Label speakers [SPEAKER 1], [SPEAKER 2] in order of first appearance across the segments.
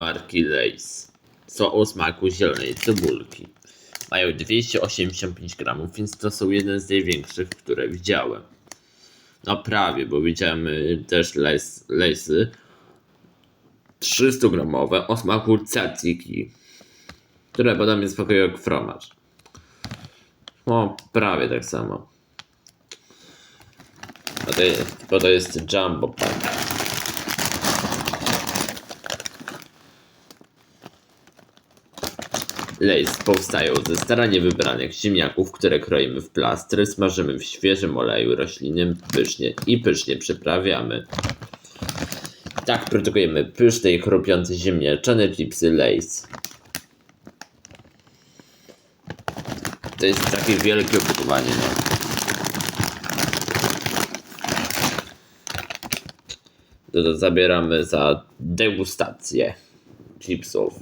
[SPEAKER 1] marki Lays. Są o smaku zielonej cebulki. Mają 285 gramów, więc to są jeden z największych, które widziałem. No prawie, bo widziałem y, też lays, Laysy 300 gramowe o smaku tzatziki, które podobnie smakują jak fromaż. No, prawie tak samo. A to jest, bo to jest jumbo pack. Lays powstają ze starannie wybranych ziemniaków, które kroimy w plastry, smażymy w świeżym oleju roślinnym pysznie i pysznie przyprawiamy. Tak produkujemy pyszne i chrupiące ziemniaczane chipsy Lays. To jest takie wielkie opakowanie, no. To, zabieramy za degustację chipsów.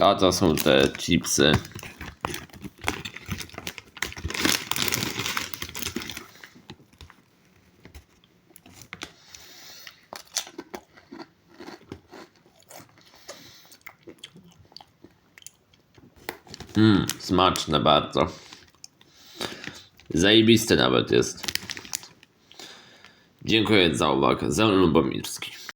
[SPEAKER 1] A to są te chipsy. Mmm, smaczne bardzo. Zajebiste nawet jest. Dziękuję za uwagę. Zen Lubomirski.